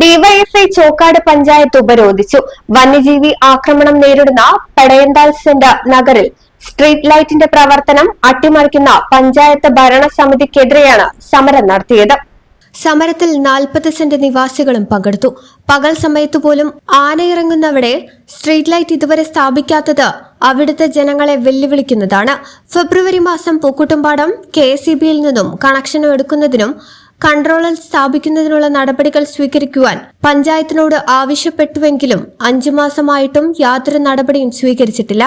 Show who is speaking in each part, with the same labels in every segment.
Speaker 1: DYFI Chokkad panchayat ഉപരോധിച്ചു. വന്യജീവി ആക്രമണം നേരിടുന്ന പടയന്താൽ സെന്റർ നഗറിൽ സ്ട്രീറ്റ് ലൈറ്റിന്റെ പ്രവർത്തനം അട്ടിമറിക്കുന്ന പഞ്ചായത്ത് ഭരണസമിതിക്കെതിരെയാണ് സമരം നടത്തിയത്. സമരത്തിൽ നാൽപ്പത് സെന്റ് നിവാസികളും പങ്കെടുത്തു. പകൽ സമയത്തു പോലും ആനയിറങ്ങുന്നവിടെ സ്ട്രീറ്റ് ലൈറ്റ് ഇതുവരെ സ്ഥാപിക്കാത്തത് അവിടുത്തെ ജനങ്ങളെ വെല്ലുവിളിക്കുന്നതാണ്. ഫെബ്രുവരി മാസം പൂക്കുട്ടുംപാടം കെ എസ് നിന്നും കണക്ഷൻ എടുക്കുന്നതിനും കൺട്രോളർ സ്ഥാപിക്കുന്നതിനുള്ള നടപടികൾ സ്വീകരിക്കുവാൻ പഞ്ചായത്തിനോട് ആവശ്യപ്പെട്ടുവെങ്കിലും അഞ്ചു മാസമായിട്ടും യാതൊരു നടപടിയും സ്വീകരിച്ചിട്ടില്ല.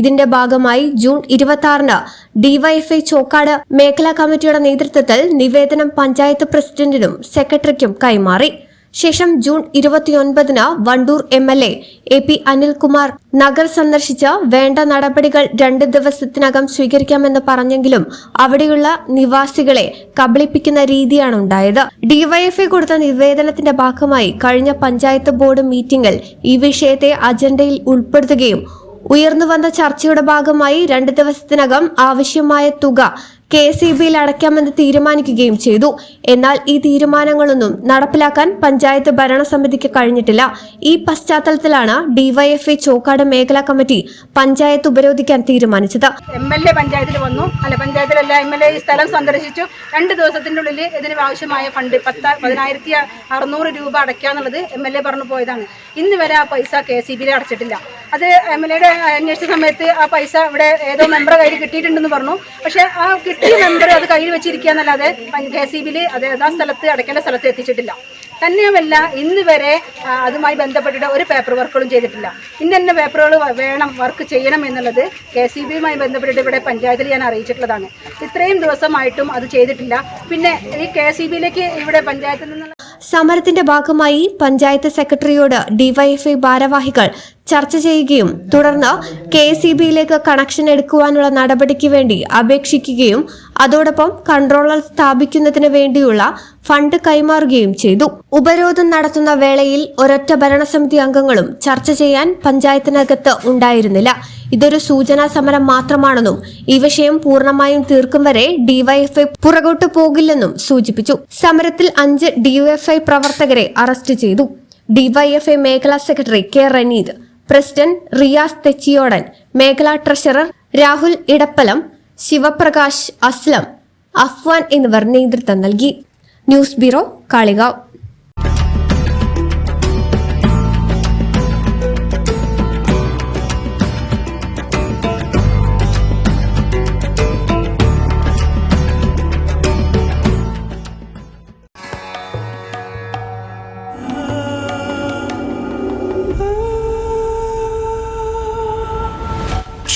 Speaker 1: ഇതിന്റെ ഭാഗമായി ജൂൺ ഇരുപത്തി ആറിന് ഡിവൈഎഫ്ഐ ചോക്കാട് മേഖലാ കമ്മിറ്റിയുടെ നേതൃത്വത്തിൽ നിവേദനം പഞ്ചായത്ത് പ്രസിഡന്റിനും സെക്രട്ടറിക്കും കൈമാറി. ശേഷം ജൂൺ ഇരുപത്തിയൊൻപതിന് Wandoor M L A A P Anilkumar Nagar സന്ദർശിച്ച് വേണ്ട നടപടികൾ രണ്ട് ദിവസത്തിനകം സ്വീകരിക്കാമെന്ന് പറഞ്ഞെങ്കിലും അവിടെയുള്ള നിവാസികളെ കബളിപ്പിക്കുന്ന രീതിയാണ് ഉണ്ടായത് ഡിവൈഎഫ്ഐ കൊടുത്ത നിവേദനത്തിന്റെ ഭാഗമായി കഴിഞ്ഞ പഞ്ചായത്ത് ബോർഡ് മീറ്റിംഗിൽ ഈ വിഷയത്തെ അജണ്ടയിൽ ഉൾപ്പെടുത്തുകയും ഉയർന്നുവന്ന ചർച്ചയുടെ ഭാഗമായി രണ്ട് ദിവസത്തിനകം ആവശ്യമായ തുക കെ സി ബിയിൽ അടയ്ക്കാമെന്ന് തീരുമാനിക്കുകയും ചെയ്തു. എന്നാൽ ഈ തീരുമാനങ്ങളൊന്നും നടപ്പിലാക്കാൻ പഞ്ചായത്ത് ഭരണസമിതിക്ക് കഴിഞ്ഞിട്ടില്ല. ഈ പശ്ചാത്തലത്തിലാണ് ഡിവൈഎഫ്ഐ ചോക്കാട് മേഖലാ കമ്മിറ്റി പഞ്ചായത്ത് ഉപരോധിക്കാൻ തീരുമാനിച്ചത്.
Speaker 2: എം എൽ എ പഞ്ചായത്തിൽ വന്നു. അല്ല പഞ്ചായത്തിലല്ല എം എൽ എ ഈ സ്ഥലം സന്ദർശിച്ചു. രണ്ട് ദിവസത്തിന്റെ ഉള്ളിൽ ഇതിന് ആവശ്യമായ ഫണ്ട് പത്ത് പതിനായിരത്തി അറുന്നൂറ് രൂപ അടയ്ക്കാന്നുള്ളത് എം എൽ എ പറഞ്ഞു പോയതാണ്. ഇന്ന് വരെ ആ പൈസ കെ സി ബിയിൽ അടച്ചിട്ടില്ല. അത് എം എൽ എയുടെ അന്വേഷിച്ച സമയത്ത് ആ പൈസ ഇവിടെ ഏതോ മെമ്പറെ കയ്യിൽ കിട്ടിയിട്ടുണ്ടെന്ന് പറഞ്ഞു. പക്ഷെ ആ കിട്ടിയ മെമ്പർ അത് കയ്യിൽ വെച്ചിരിക്കുക എന്നല്ലാതെ കെ സി ബിയിൽ അത് ഏതാ സ്ഥലത്ത് അടയ്ക്കേണ്ട സ്ഥലത്ത് എത്തിച്ചിട്ടില്ല. തന്നെയുമല്ല ഇന്ന് വരെ അതുമായി ബന്ധപ്പെട്ടിട്ട് ഒരു പേപ്പർ വർക്കുകളും ചെയ്തിട്ടില്ല. ഇന്ന് തന്നെ പേപ്പറുകൾ വേണം വർക്ക് ചെയ്യണം എന്നുള്ളത് കെ സി ബിയുമായി ബന്ധപ്പെട്ടിട്ട് ഇവിടെ പഞ്ചായത്തിൽ ഞാൻ അറിയിച്ചിട്ടുള്ളതാണ്. ഇത്രയും ദിവസമായിട്ടും അത് ചെയ്തിട്ടില്ല. പിന്നെ ഈ കെ സി ബിയിലേക്ക് ഇവിടെ പഞ്ചായത്തിൽ നിന്നുള്ള
Speaker 1: സമരത്തിന്റെ ഭാഗമായി പഞ്ചായത്ത് സെക്രട്ടറിയോട് ഡിവൈഎഫ്ഐ ഭാരവാഹികൾ ചർച്ച ചെയ്യുകയും തുടർന്ന് കെ സി ബിയിലേക്ക് കണക്ഷൻ എടുക്കുവാനുള്ള നടപടിക്ക് വേണ്ടി അപേക്ഷിക്കുകയും അതോടൊപ്പം കൺട്രോളർ സ്ഥാപിക്കുന്നതിന് വേണ്ടിയുള്ള ഫണ്ട് കൈമാറുകയും ചെയ്തു. ഉപരോധം നടത്തുന്ന വേളയിൽ ഒരൊറ്റ ഭരണസമിതി അംഗങ്ങളും ചർച്ച ചെയ്യാൻ പഞ്ചായത്തിനകത്ത് ഉണ്ടായിരുന്നില്ല. ഇതൊരു സൂചനാ സമരം മാത്രമാണെന്നും ഈ വിഷയം പൂർണമായും തീർക്കും വരെ ഡിവൈഎഫ്ഐ പുറകോട്ട് പോകില്ലെന്നും സൂചിപ്പിച്ചു. സമരത്തിൽ അഞ്ച് ഡിവൈഎഫ്ഐ പ്രവർത്തകരെ അറസ്റ്റ് ചെയ്തു. ഡിവൈഎഫ്ഐ മേഖലാ secretary K Raneed president Riyas Thechiyodan മേഖലാ ട്രഷറർ രാഹുൽ ഇടപ്പലം ശിവപ്രകാശ് അസ്ലം അഫ്വാൻ എന്നിവർ നേതൃത്വം നൽകി. News bureau Kalikavu.